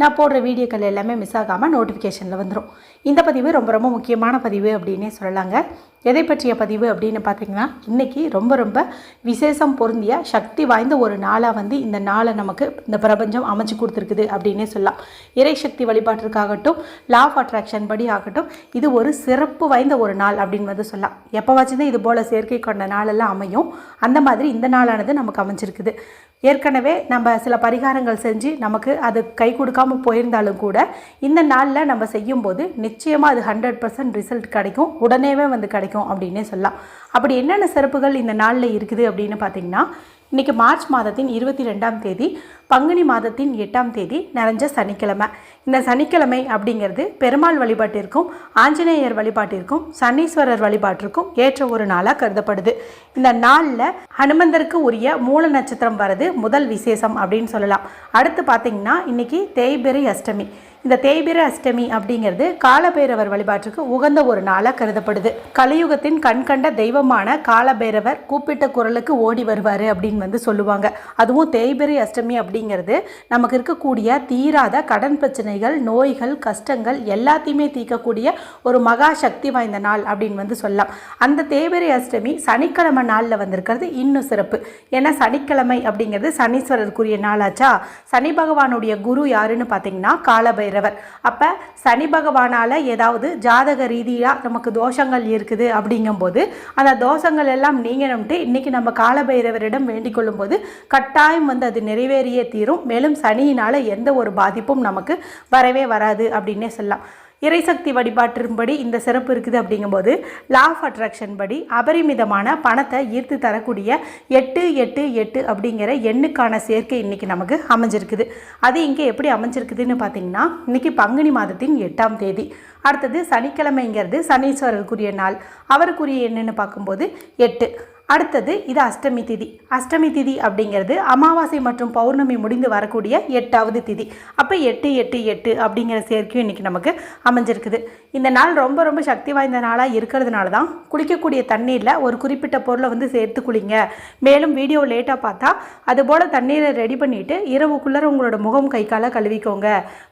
நான் போடுற வீடியோக்கள் எல்லாமே மிஸ் ஆகாமல் நோட்டிஃபிகேஷனில் வந்துடும் இந்த பதிவு ரொம்ப ரொம்ப முக்கியமான பதிவு அப்படின்னே சொல்லலாங்க. எதை பற்றிய பதிவு அப்படின்னு பார்த்தீங்கன்னா இன்றைக்கி ரொம்ப ரொம்ப விசேஷம் பொருந்திய சக்தி வாய்ந்த ஒரு நாளாக வந்து இந்த நாளை நமக்கு இந்த பிரபஞ்சம் அமைச்சு கொடுத்துருக்குது அப்படின்னே சொல்லலாம். இறை சக்தி வழிபாட்டிற்காகட்டும் லா ஆஃப் அட்ராக்ஷன் படி ஆகட்டும் இது ஒரு சிறப்பு வாய்ந்த ஒரு நாள் அப்படின்னு வந்து சொல்லலாம். எப்போவாச்சும் தான் இது போல் சேர்க்கை கொண்ட நாளெல்லாம் அமையும். அந்த மாதிரி இந்த நாளானது நமக்கு அமைஞ்சிருக்குது. ஏற்கனவே நம்ம சில பரிகாரங்கள் செஞ்சு நமக்கு அது கை கொடுக்காம போயிருந்தாலும் கூட இந்த நாளில் நம்ம செய்யும்போது நிச்சயமாக அது ஹண்ட்ரட் பர்சன்ட் ரிசல்ட் கிடைக்கும். உடனேவே வந்து கிடைக்கும் அப்படின்னே சொல்லலாம். அப்படி என்னென்ன சிறப்புகள் இந்த நாளில் இருக்குது அப்படின்னு பார்த்தீங்கன்னா இன்றைக்கி மார்ச் மாதத்தின் இருபத்தி ரெண்டாம் தேதி பங்குனி மாதத்தின் எட்டாம் தேதி நிறைஞ்ச சனிக்கிழமை. இந்த சனிக்கிழமை அப்படிங்கிறது பெருமாள் வழிபாட்டிற்கும் ஆஞ்சநேயர் வழிபாட்டிற்கும் சனீஸ்வரர் வழிபாட்டிற்கும் ஏற்ற ஒரு நாளாக கருதப்படுது. இந்த நாளில் ஹனுமந்தருக்கு உரிய மூல நட்சத்திரம் வர்றது முதல் விசேஷம் அப்படின்னு சொல்லலாம். அடுத்து பார்த்தீங்கன்னா இன்றைக்கி தேய்பிரை அஷ்டமி. இந்த தேய்பிர அஷ்டமி அப்படிங்கிறது காலபைரவர் வழிபாட்டுக்கு உகந்த ஒரு நாளாக கருதப்படுது. கலியுகத்தின் கண்கண்ட தெய்வமான காலபைரவர் கூப்பிட்ட குரலுக்கு ஓடி வருவார் அப்படின்னு வந்து சொல்லுவாங்க. அதுவும் தேய்பிரை அஷ்டமி அப்படிங்கிறது நமக்கு இருக்கக்கூடிய தீராத கடன் பிரச்சனைகள் நோய்கள் கஷ்டங்கள் எல்லாத்தையுமே தீர்க்கக்கூடிய ஒரு மகா சக்தி வாய்ந்த நாள் அப்படின்னு வந்து சொல்லலாம். அந்த தேவரை அஷ்டமி சனிக்கிழமை நாளில் வந்திருக்கிறது இன்னும் சிறப்பு. ஏன்னா சனிக்கிழமை அப்படிங்கிறது சனீஸ்வரருக்குரிய நாளாச்சா? சனி பகவானுடைய குரு யாருன்னு பார்த்தீங்கன்னா காலபைரவர். பைரவர் அப்போ சனி பகவானால் ஏதாவது ஜாதக ரீதியாக நமக்கு தோஷங்கள் இருக்குது அப்படிங்கும்போது அந்த தோஷங்கள் எல்லாம் நீங்கணும்ட்டு இன்றைக்கி நம்ம காலபைரவரிடம் வேண்டிக் கொள்ளும்போது கட்டாயம் வந்து அது நிறைவேறிய தீரும். மேலும் சனியினால் எந்த ஒரு பாதிப்பும் நமக்கு வரவே வராது அப்படின்னே சொல்லலாம். இறைசக்தி வழிபாட்டின்படி இந்த சிறப்பு இருக்குது அப்படிங்கும்போது லா ஆஃப் அட்ராக்ஷன் படி அபரிமிதமான பணத்தை ஈர்த்து தரக்கூடிய எட்டு எட்டு எட்டு அப்படிங்கிற எண்ணுக்கான சேர்க்கை இன்றைக்கி நமக்கு அமைஞ்சிருக்குது. அது இங்கே எப்படி அமைஞ்சிருக்குதுன்னு பார்த்தீங்கன்னா இன்றைக்கி பங்குனி மாதத்தின் எட்டாம் தேதி. அடுத்தது சனிக்கிழமைங்கிறது சனீஸ்வரருக்குரிய நாள். அவருக்குரிய எண்ணுன்னு பார்க்கும்போது எட்டு. அடுத்தது இது அஷ்டமி திதி. அஷ்டமி திதி அப்படிங்கிறது அமாவாசை மற்றும் பௌர்ணமி முடிந்து வரக்கூடிய எட்டாவது திதி. அப்போ எட்டு எட்டு எட்டு அப்படிங்கிற சேர்க்கையும் இன்றைக்கி நமக்கு அமைஞ்சிருக்குது. இந்த நாள் ரொம்ப ரொம்ப சக்தி வாய்ந்த நாளாக இருக்கிறதுனால தான் குளிக்கக்கூடிய தண்ணீரில் ஒரு குறிப்பிட்ட பொருளை வந்து சேர்த்து குளிங்க. மேலும் வீடியோ லேட்டாக பார்த்தா அதுபோல் தண்ணீரை ரெடி பண்ணிவிட்டு இரவுக்குள்ளே உங்களோட முகம் கை காலை கழுவிக்கோங்க.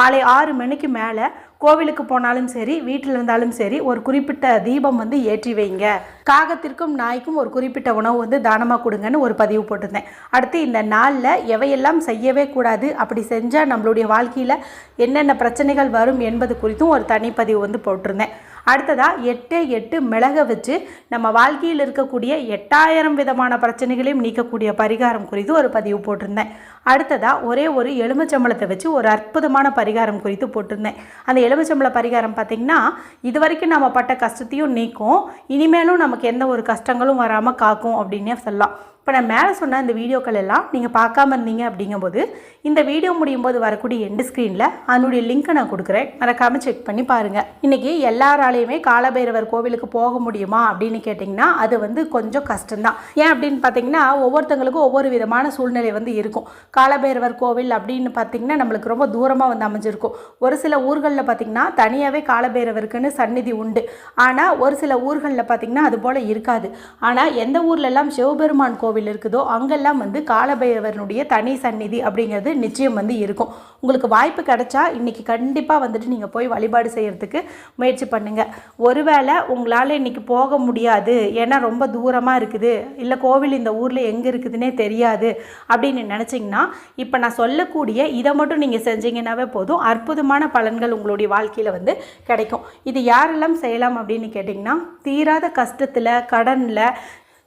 மாலை ஆறு மணிக்கு மேலே கோவிலுக்கு போனாலும் சரி வீட்டில் இருந்தாலும் சரி ஒரு குறிப்பிட்ட தீபம் வந்து ஏற்றி வைங்க. காகத்திற்கும் நாய்க்கும் ஒரு குறிப்பிட்ட உணவு வந்து தானமாக கொடுங்கன்னு ஒரு பதிவு போட்டிருந்தேன். அடுத்து இந்த நாளில் எவையெல்லாம் செய்யவே கூடாது அப்படி செஞ்சால் நம்மளுடைய வாழ்க்கையில் என்னென்ன பிரச்சனைகள் வரும் என்பது குறித்தும் ஒரு தனிப்பதிவு வந்து போட்டிருந்தேன். அடுத்ததாக எட்டு எட்டு மிளக வச்சு நம்ம வாழ்க்கையில் இருக்கக்கூடிய எட்டாயிரம் விதமான பிரச்சனைகளையும் நீக்கக்கூடிய பரிகாரம் குறித்து ஒரு பதிவு போட்டிருந்தேன். அடுத்ததாக ஒரே ஒரு எலுமிச்சம்பளத்தை வச்சு ஒரு அற்புதமான பரிகாரம் குறித்து போட்டிருந்தேன். அந்த எலுமிச்சம்பள பரிகாரம் பார்த்திங்கன்னா இது வரைக்கும் நம்ம பட்ட கஷ்டத்தையும் நீக்கும். இனிமேலும் நமக்கு எந்த ஒரு கஷ்டங்களும் வராமல் காக்கும் அப்படின்னே சொல்லலாம். இப்போ நான் மேலே சொன்ன இந்த வீடியோக்கள் எல்லாம் நீங்கள் பார்க்காம இருந்தீங்க அப்படிங்கும்போது இந்த வீடியோ முடியும் போது வரக்கூடிய எண்டு ஸ்க்ரீனில் அதனுடைய லிங்க்கை நான் கொடுக்குறேன். மறக்காமல் செக் பண்ணி பாருங்கள் இன்றைக்கி எல்லாராலையுமே காலபைரவர் கோவிலுக்கு போக முடியுமா அப்படின்னு கேட்டிங்கன்னா அது வந்து கொஞ்சம் கஷ்டம்தான். ஏன் அப்படின்னு பார்த்தீங்கன்னா ஒவ்வொருத்தங்களுக்கும் ஒவ்வொரு விதமான சூழ்நிலை வந்து இருக்கும். காலபைரவர் கோவில் அப்படின்னு பார்த்தீங்கன்னா நம்மளுக்கு ரொம்ப தூரமாக வந்து அமைஞ்சிருக்கும். ஒரு சில ஊர்களில் பார்த்திங்கன்னா தனியாகவே காலபைரவருக்குன்னு சந்நிதி உண்டு. ஆனால் ஒரு சில ஊர்களில் பார்த்திங்கன்னா அது போல் இருக்காது. ஆனால் எந்த ஊர்லெல்லாம் சிவபெருமான் கோவில் கோவில் இருக்குதோ அங்கெல்லாம் வந்து காலபைரவனுடைய தனி சந்நிதி அப்படிங்கிறது நிச்சயம் வந்து இருக்கும். உங்களுக்கு வாய்ப்பு கிடைச்சா இன்றைக்கி கண்டிப்பாக வந்துட்டு நீங்கள் போய் வழிபாடு செய்கிறதுக்கு முயற்சி பண்ணுங்கள் ஒருவேளை உங்களால் இன்றைக்கி போக முடியாது. ஏன்னா ரொம்ப தூரமாக இருக்குது. இல்லை கோவில் இந்த ஊரில் எங்கே இருக்குதுன்னே தெரியாது அப்படின்னு நினச்சிங்கன்னா இப்போ நான் சொல்லக்கூடிய இதை மட்டும் நீங்கள் செஞ்சீங்கன்னாவே போதும். அற்புதமான பலன்கள் உங்களுடைய வாழ்க்கையில் வந்து கிடைக்கும். இது யாரெல்லாம் செய்யலாம் அப்படின்னு கேட்டிங்கன்னா தீராத கஷ்டத்தில் கடனில்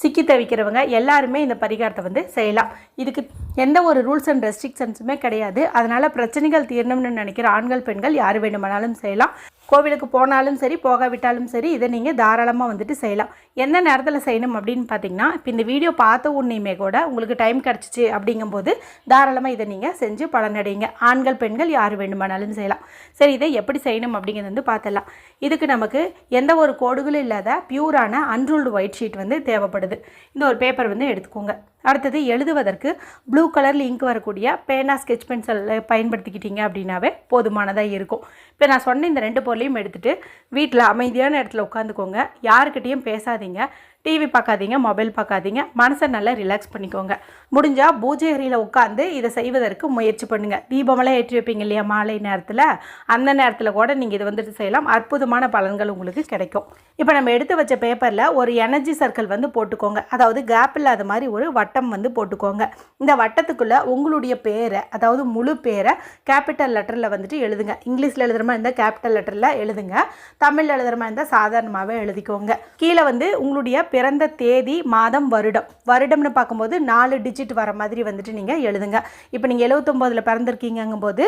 சிக்கி தவிக்கிறவங்க எல்லாருமே இந்த பரிகாரத்தை வந்து செய்யலாம். இதுக்கு எந்த ஒரு ரூல்ஸ் அண்ட் ரெஸ்ட்ரிக்ஷன்ஸுமே கிடையாது. அதனால் பிரச்சனைகள் தீரணும்னு நினைக்கிற ஆண்கள் பெண்கள் யார் வேணுமானாலும் செய்யலாம். கோவிலுக்கு போனாலும் சரி போகாவிட்டாலும் சரி இதை நீங்கள் தாராளமாக வந்துட்டு செய்யலாம். எந்த நேரத்தில் செய்யணும் அப்படின்னு பார்த்தீங்கன்னா இப்போ இந்த வீடியோ பார்த்த உன்னையுமே கூட உங்களுக்கு டைம் கிடச்சிச்சு அப்படிங்கும்போது தாராளமாக இதை நீங்கள் செஞ்சு பலனடைங்க ஆண்கள் பெண்கள் யார் வேண்டுமானாலும் செய்யலாம். சரி இதை எப்படி செய்யணும் அப்படிங்கிறது வந்து பார்த்துடலாம் இதுக்கு நமக்கு எந்த ஒரு கோடுகளும் இல்லாத பியூரான அன்ரூல்டு ஒயிட் ஷீட் வந்து தேவைப்படுது. இந்த ஒரு பேப்பர் வந்து எடுத்துக்கோங்க. அடுத்தது எழுதுவதற்கு ப்ளூ கலரில் இங்க் வரக்கூடிய பேனா ஸ்கெட்ச் பென்சில் பயன்படுத்திக்கிட்டீங்க அப்படின்னாவே போதுமானதாக இருக்கும். இப்போ நான் சொன்ன இந்த ரெண்டு பொருளையும் எடுத்துகிட்டு வீட்டில் அமைதியான இடத்துல உட்காந்துக்கோங்க. யாருக்கிட்டேயும் பேசாதீங்க. டிவி பார்க்காதீங்க மொபைல் பார்க்காதீங்க. மனசை நல்லா ரிலாக்ஸ் பண்ணிக்கோங்க. முடிஞ்சால் பூஜை அறையில் உட்காந்து இதை செய்வதற்கு முயற்சி பண்ணுங்கள் தீபமெல்லாம் ஏற்றி வைப்பீங்க இல்லையா மாலை நேரத்தில்? அந்த நேரத்தில் கூட நீங்கள் இதை வந்துட்டு செய்யலாம். அற்புதமான பலன்கள் உங்களுக்கு கிடைக்கும். இப்போ நம்ம எடுத்து வச்ச பேப்பரில் ஒரு எனர்ஜி சர்க்கிள் வந்து போட்டுக்கோங்க. அதாவது கேப் இல்லாத மாதிரி ஒரு வட்டம் வந்து போட்டுக்கோங்க. இந்த வட்டத்துக்குள்ளே உங்களுடைய பேரை அதாவது முழு பேரை கேபிட்டல் லெட்டரில் வந்துட்டு எழுதுங்க. இங்கிலீஷில் எழுதுகிற மாதிரி இருந்தால் கேபிட்டல் லெட்டரில் எழுதுங்க. தமிழில் எழுதுகிற மாதிரி இருந்தால் சாதாரணமாகவே எழுதிக்கோங்க. கீழே வந்து உங்களுடைய பிறந்த தேதி மாதம் வருடம். வருடம்னு பார்க்கும்போது நாலு டிஜிட் வர மாதிரி வந்துட்டு நீங்கள் எழுதுங்க. இப்போ நீங்கள் எழுபத்தொம்போதில் பிறந்திருக்கீங்கங்கும் போது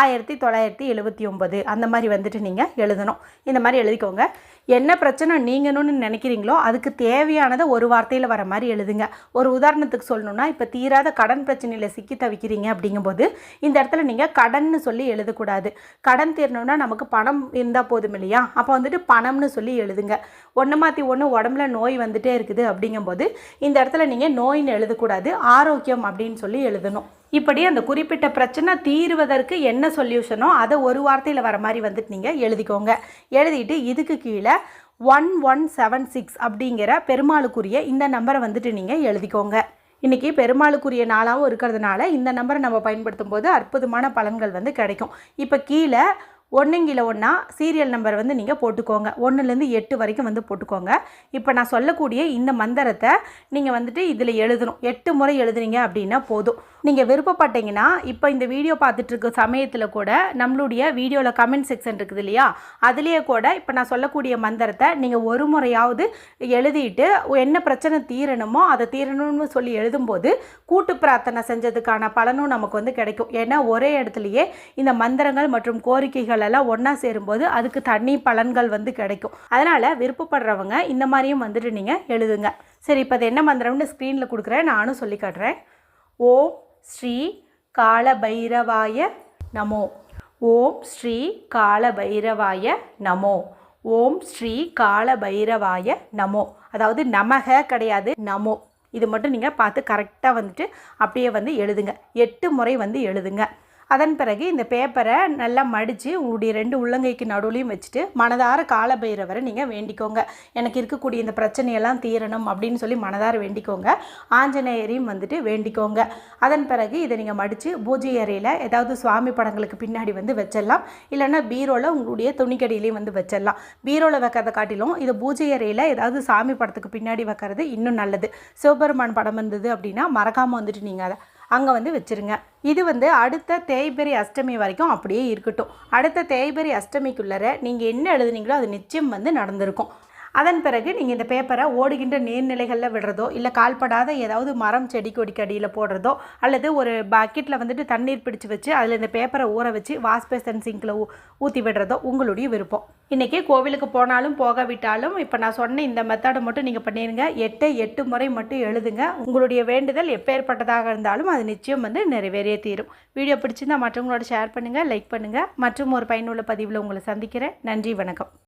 ஆயிரத்தி தொள்ளாயிரத்தி எழுபத்தி ஒம்பது அந்த மாதிரி வந்துட்டு நீங்கள் எழுதணும். இந்த மாதிரி எழுதிக்கோங்க. என்ன பிரச்சனை நீங்கணும்னு நினைக்கிறீங்களோ அதுக்கு தேவையானதை ஒரு வார்த்தையில் வர மாதிரி எழுதுங்க. ஒரு உதாரணத்துக்கு சொல்லணும்னா இப்போ தீராத கடன் பிரச்சனையில் சிக்கி தவிக்கிறீங்க அப்படிங்கும்போது இந்த இடத்துல நீங்கள் கடன்னு சொல்லி எழுதக்கூடாது. கடன் தீரணும்னா நமக்கு பணம் இருந்தால் போதும் இல்லையா? அப்போ வந்துட்டு பணம்னு சொல்லி எழுதுங்க. ஒன்று மாற்றி ஒன்று உடம்புல நோய் வந்துட்டே இருக்குது அப்படிங்கும்போது இந்த இடத்துல நீங்கள் நோயின்னு எழுதக்கூடாது. ஆரோக்கியம் அப்படின்னு சொல்லி எழுதணும். இப்படி அந்த குறிப்பிட்ட பிரச்சனை தீருவதற்கு என்ன சொல்யூஷனோ அதை ஒரு வார்த்தையில் வர மாதிரி வந்துட்டு நீங்கள் எழுதிக்கோங்க. எழுதிட்டு இதுக்கு கீழே ஒன் ஒன் செவன் சிக்ஸ் அப்படிங்கிற பெருமாளுக்குரிய இந்த நம்பரை வந்துட்டு நீங்கள் எழுதிக்கோங்க. இன்றைக்கி பெருமாளுக்குரிய நாளாகவும் இருக்கிறதுனால இந்த நம்பரை நம்ம பயன்படுத்தும் போது அற்புதமான பலன்கள் வந்து கிடைக்கும். இப்போ கீழே ஒன்றுங்கில ஒன்றா சீரியல் நம்பர் வந்து நீங்கள் போட்டுக்கோங்க. ஒன்றுலேருந்து எட்டு வரைக்கும் வந்து போட்டுக்கோங்க. இப்போ நான் சொல்லக்கூடிய இந்த மந்திரத்தை நீங்கள் வந்துட்டு இதில் எழுதணும். எட்டு முறை எழுதுனீங்க அப்படின்னா போதும். நீங்கள் விருப்பப்பட்டீங்கன்னா இப்போ இந்த வீடியோ பார்த்துட்ருக்க சமயத்தில் கூட நம்மளுடைய வீடியோவில் கமெண்ட் செக்ஷன் இருக்குது இல்லையா? அதுலேயே கூட இப்போ நான் சொல்லக்கூடிய மந்திரத்தை நீங்கள் ஒரு முறையாவது எழுதிட்டு என்ன பிரச்சனை தீரணுமோ அதை தீரணும்னு சொல்லி எழுதும்போது கூட்டு பிரார்த்தனை செஞ்சதுக்கான பலனும் நமக்கு வந்து கிடைக்கும். ஏன்னா ஒரே இடத்துலையே இந்த மந்திரங்கள் மற்றும் கோரிக்கைகள் எல்லாம் ஒன்றா சேரும்போது அதுக்கு தண்ணி பலன்கள் வந்து கிடைக்கும். அதனால் விருப்பப்படுறவங்க இந்த மாதிரியும் வந்துட்டு நீங்கள் எழுதுங்க. சரி இப்போ அது என்ன மந்திரம்னு ஸ்க்ரீனில் கொடுக்குறேன். நானும் சொல்லி காட்டுறேன். ஓம் ஸ்ரீ கால பைரவாய நமோ. ஓம் ஸ்ரீ கால பைரவாய நமோ. ஓம் ஸ்ரீ கால பைரவாய நமோ. அதாவது நமக கிடையாது நமோ. இது மட்டும் நீங்கள் பார்த்து கரெக்டாக வந்துட்டு அப்படியே வந்து எழுதுங்க. எட்டு முறை வந்து எழுதுங்க. அதன் பிறகு இந்த பேப்பரை நல்லா மடித்து உங்களுடைய ரெண்டு உள்ளங்கைக்கு நடுவுலையும் வச்சுட்டு மனதார கால பைரவரை நீங்கள் வேண்டிக்கோங்க. எனக்கு இருக்கக்கூடிய இந்த பிரச்சனையெல்லாம் தீரணும் அப்படின்னு சொல்லி மனதார வேண்டிக்கோங்க. ஆஞ்சநேயரையும் வந்துட்டு வேண்டிக்கோங்க. அதன் பிறகு இதை நீங்கள் மடித்து பூஜை அறையில் ஏதாவது சுவாமி படங்களுக்கு பின்னாடி வந்து வச்சிடலாம். இல்லைன்னா பீரோவில் உங்களுடைய துணிக்கடியிலையும் வந்து வச்சிடலாம். பீரோவில் வைக்கிறத காட்டிலும் இது பூஜை அறையில் ஏதாவது சாமி படத்துக்கு பின்னாடி வைக்கிறது இன்னும் நல்லது. சிவபெருமான் படம் வந்தது அப்படின்னா மறக்காமல் வந்துட்டு நீங்கள் அதை அங்கே வந்து வச்சுருங்க. இது வந்து அடுத்த தேய்பெரி அஷ்டமி வரைக்கும் அப்படியே இருக்கட்டும். அடுத்த தேய்பெரி அஷ்டமிக்குள்ளே நீங்கள் என்ன எழுதுனீங்களோ அது நிச்சயம் வந்து நடந்திருக்கும். அதன் பிறகு நீங்கள் இந்த பேப்பரை ஓடுகின்ற நீர்நிலைகளில் விடுறதோ இல்லை கால்படாத ஏதாவது மரம் செடி கொடிக்கு அடியில் போடுறதோ அல்லது ஒரு பக்கெட்டில் வந்துட்டு தண்ணீர் பிடிச்சி வச்சு அதில் இந்த பேப்பரை ஊற வச்சு வாஷ் பேசன் சிங்கில் ஊற்றி விடுறதோ உங்களுடைய விருப்பம். இன்றைக்கி கோவிலுக்கு போனாலும் போகாவிட்டாலும் இப்போ நான் சொன்ன இந்த மெத்தடை மட்டும் நீங்கள் பண்ணிடுங்க எட்டு எட்டு முறை மட்டும் எழுதுங்க. உங்களுடைய வேண்டுதல் எப்பேற்பட்டதாக இருந்தாலும் அது நிச்சயம் வந்து நிறைவேறிய தீரும். வீடியோ பிடிச்சிருந்தால் மற்றவங்களோட ஷேர் பண்ணுங்கள் லைக் பண்ணுங்கள் மற்றும் ஒரு பயனுள்ள பதிவில் உங்களை சந்திக்கிறேன். நன்றி வணக்கம்.